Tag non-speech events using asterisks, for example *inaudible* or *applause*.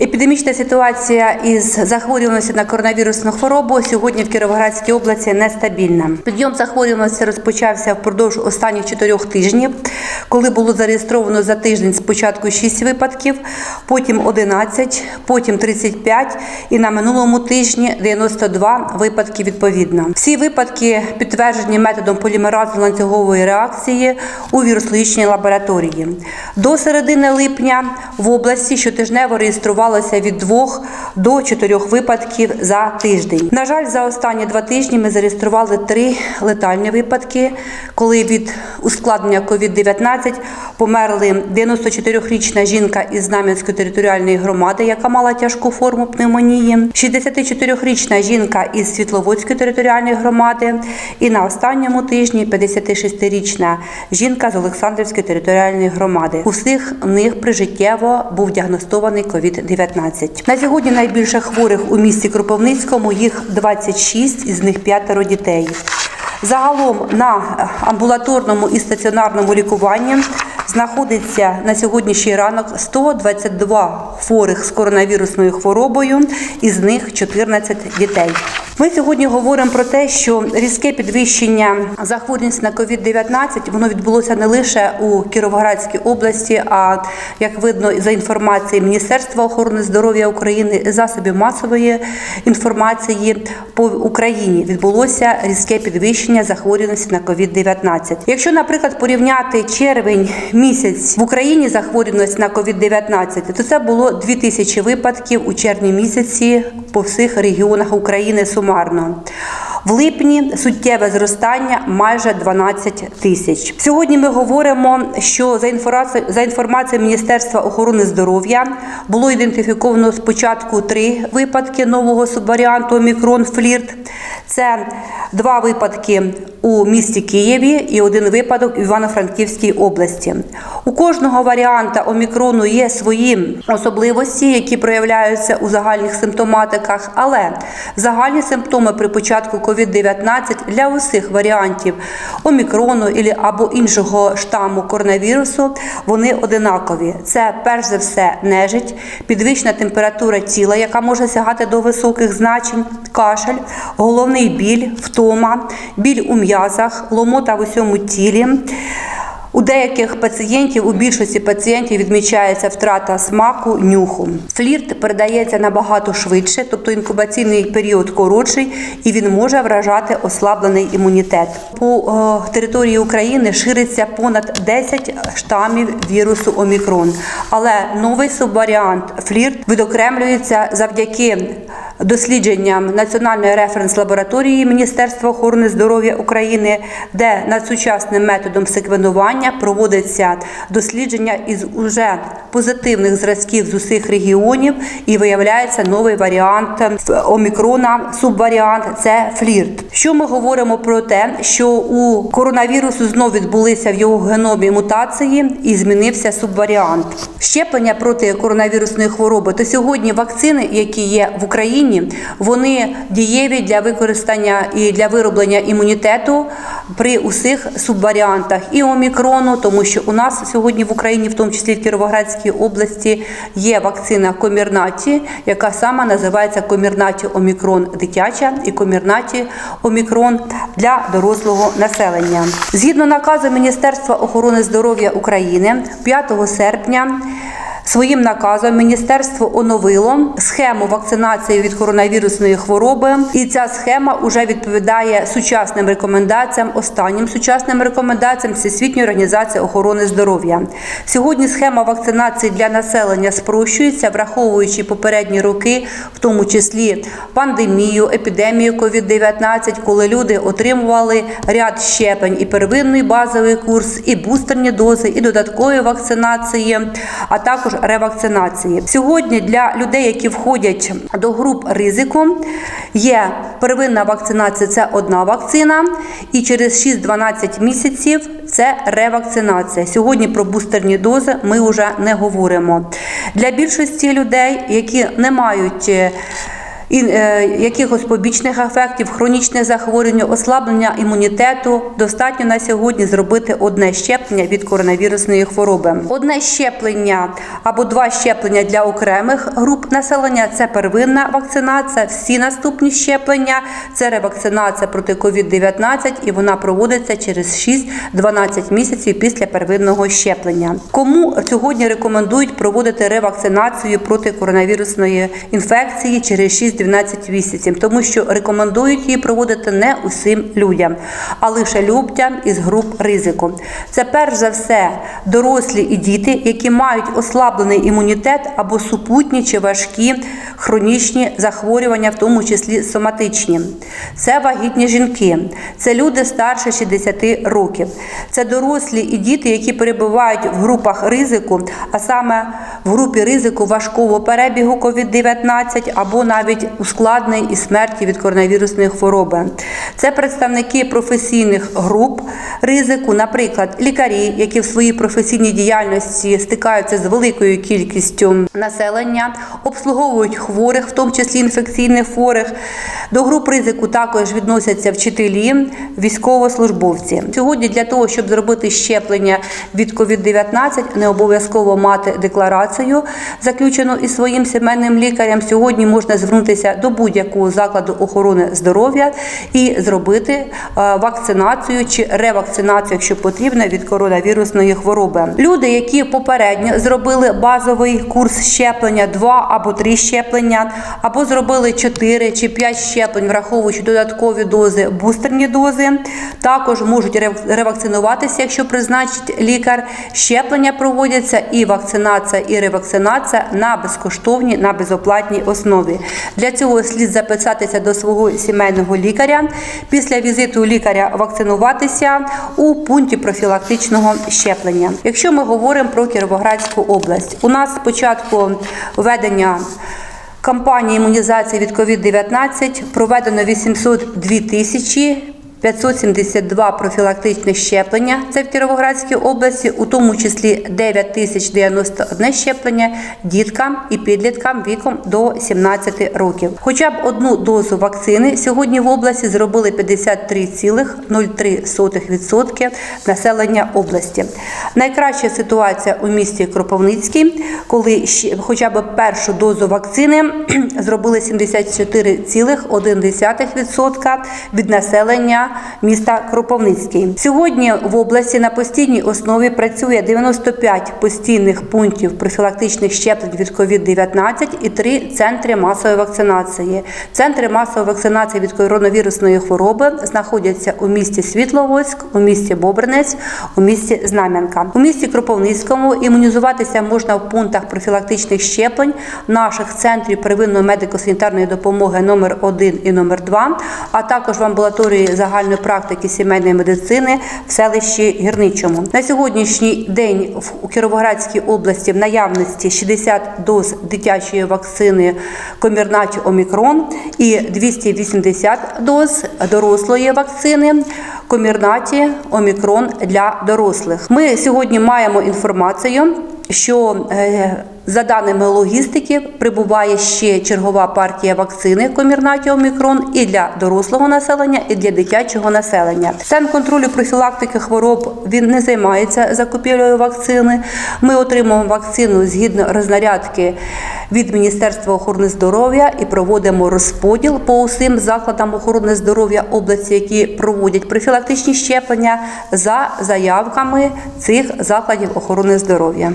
Епідемічна ситуація із захворюваністю на коронавірусну хворобу сьогодні в Кіровоградській області нестабільна. Підйом захворюваності розпочався впродовж останніх чотирьох тижнів, коли було зареєстровано за тиждень спочатку 6 випадків, потім 11, потім 35 і на минулому тижні 92 випадки відповідно. Всі випадки підтверджені методом полімеразу ланцюгової реакції у вірусологічній лабораторії. До середини липня в області щотижнево реєструвалося від 2 до 4 випадків за тиждень. На жаль, за останні два тижні ми зареєстрували три летальні випадки, коли від ускладнення COVID-19 померли 94-річна жінка із Знам'янської територіальної громади, яка мала тяжку форму пневмонії, 64-річна жінка із Світловодської територіальної громади, і на останньому тижні 56-річна жінка з Олександрівської територіальної громади. У всіх них прижиттєво був діагностований COVID-19. На сьогодні найбільше хворих у місті Кропивницькому їх 26, із них п'ятеро дітей. Загалом на амбулаторному і стаціонарному лікуванні знаходиться на сьогоднішній ранок 122 хворих з коронавірусною хворобою, із них 14 дітей. Ми сьогодні говоримо про те, що різке підвищення захворюваності на COVID-19 воно відбулося не лише у Кіровоградській області, а як видно за інформацією Міністерства охорони здоров'я України засобів масової інформації по Україні відбулося різке підвищення захворюваності на COVID-19. Якщо, наприклад, порівняти червень місяць в Україні захворюваність на COVID-19, то це було 2000 випадків у червні місяці по всіх регіонах України сумарно. В липні суттєве зростання майже 12 тисяч. Сьогодні ми говоримо, що за інформацією Міністерства охорони здоров'я було ідентифіковано спочатку три випадки нового субваріанту Омікрон Флірт. Це два випадки у місті Києві і один випадок у Івано-Франківській області. У кожного варіанта омікрону є свої особливості, які проявляються у загальних симптоматиках, але загальні симптоми при початку COVID-19 для усіх варіантів омікрону або іншого штаму коронавірусу вони одинакові. Це перш за все нежить, підвищена температура тіла, яка може сягати до високих значень, кашель, головний біль, втома, біль у м'язах, ломота в усьому тілі. У деяких пацієнтів, у більшості пацієнтів відмічається втрата смаку, нюху. Флірт передається набагато швидше, тобто інкубаційний період коротший, і він може вражати ослаблений імунітет. По е, території України шириться понад 10 штамів вірусу Омікрон. Але новий субваріант флірт відокремлюється завдяки дослідженням Національної референс-лабораторії Міністерства охорони здоров'я України, де над сучасним методом секвенування проводиться дослідження із уже позитивних зразків з усіх регіонів і виявляється новий варіант омікрона, субваріант це флірт. Що ми говоримо про те, що у коронавірусу знов відбулися в його геномі мутації і змінився субваріант. Щеплення проти коронавірусної хвороби, то сьогодні вакцини, які є в Україні, вони дієві для використання і для вироблення імунітету при усіх субваріантах і омікрону, тому що у нас сьогодні в Україні, в тому числі в Кіровоградській області, є вакцина Комірнаті, яка сама називається Комірнаті Омікрон дитяча і Комірнаті Омікрон для дорослого населення. Згідно наказу Міністерства охорони здоров'я України 5 серпня. Своїм наказом міністерство оновило схему вакцинації від коронавірусної хвороби, і ця схема вже відповідає сучасним рекомендаціям, останнім сучасним рекомендаціям Всесвітньої організації охорони здоров'я. Сьогодні схема вакцинації для населення спрощується, враховуючи попередні роки, в тому числі пандемію, епідемію COVID-19, коли люди отримували ряд щепень і первинний базовий курс, і бустерні дози, і додаткові вакцинації, а також ревакцинації. Сьогодні для людей, які входять до груп ризику, є первинна вакцинація це одна вакцина, і через 6-12 місяців це ревакцинація. Сьогодні про бустерні дози ми вже не говоримо. Для більшості людей, які не мають е, і, е, якихось побічних ефектів, хронічне захворювання, ослаблення імунітету. Достатньо на сьогодні зробити одне щеплення від коронавірусної хвороби. Одне щеплення або два щеплення для окремих груп населення це первинна вакцинація. Всі наступні щеплення це ревакцинація проти COVID-19 і вона проводиться через 6-12 місяців після первинного щеплення. Кому сьогодні рекомендують проводити ревакцинацію проти коронавірусної інфекції через 6-12 місяців, тому що рекомендують її проводити не усім людям, а лише людям із груп ризику. Це перш за все дорослі і діти, які мають ослаблений імунітет або супутні чи важкі хронічні захворювання, в тому числі соматичні. Це вагітні жінки, це люди старше 60 років, це дорослі і діти, які перебувають в групах ризику, а саме в групі ризику важкого перебігу COVID-19 або навіть ускладнень і смерті від коронавірусної хвороби. Це представники професійних груп ризику, наприклад, лікарі, які в своїй професійній діяльності стикаються з великою кількістю населення, обслуговують хворих, в тому числі інфекційних хворих. До груп ризику також відносяться вчителі, військовослужбовці. Сьогодні для того, щоб зробити щеплення від COVID-19, не обов'язково мати декларацію, заключену із своїм сімейним лікарем. Сьогодні можна звернутися до будь-якого закладу охорони здоров'я і зробити е, вакцинацію чи ревакцинацію, якщо потрібно, від коронавірусної хвороби. Люди, які попередньо зробили базовий курс щеплення, два або три щеплення, або зробили чотири чи п'ять щеплень, враховуючи додаткові дози, бустерні дози, також можуть ревакцинуватися, якщо призначить лікар. Щеплення проводяться і вакцинація, і ревакцинація на безкоштовній, на безоплатній основі. Для цього слід записатися до свого сімейного лікаря. Після візиту лікаря вакцинуватися у пункті профілактичного щеплення. Якщо ми говоримо про Кіровоградську область, у нас спочатку введення кампанії імунізації від COVID-19 проведено 802 тисячі 572 профілактичних щеплення. Це в Кіровоградській області, у тому числі 9091 щеплення діткам і підліткам віком до 17 років. Хоча б одну дозу вакцини сьогодні в області зробили 53,03% населення області. Найкраща ситуація у місті Кропивницький, коли хоча б першу дозу вакцини *clears throat* зробили 74,1% від населення міста Кропивницький. Сьогодні в області на постійній основі працює 95 постійних пунктів профілактичних щеплень від COVID-19 і три центри масової вакцинації. Центри масової вакцинації від коронавірусної хвороби знаходяться у місті Світловодськ, у місті Бобринець, у місті Знам'янка. У місті Кропивницькому імунізуватися можна в пунктах профілактичних щеплень наших центрів первинної медико-санітарної допомоги номер 1 і номер 2, а також в амбулаторії загальної практики сімейної медицини в селищі Гірничому. На сьогоднішній день в- Кіровоградській області в наявності 60 доз дитячої вакцини Комірнаті Омікрон і 280 доз дорослої вакцини Комірнаті Омікрон для дорослих. Ми сьогодні маємо інформацію, що е, за даними логістики, прибуває ще чергова партія вакцини Комірнаті Омікрон і для дорослого населення, і для дитячого населення. Центр контролю профілактики хвороб він не займається закупівлею вакцини. Ми отримуємо вакцину згідно рознарядки від Міністерства охорони здоров'я і проводимо розподіл по усім закладам охорони здоров'я області, які проводять профілактичні щеплення за заявками цих закладів охорони здоров'я.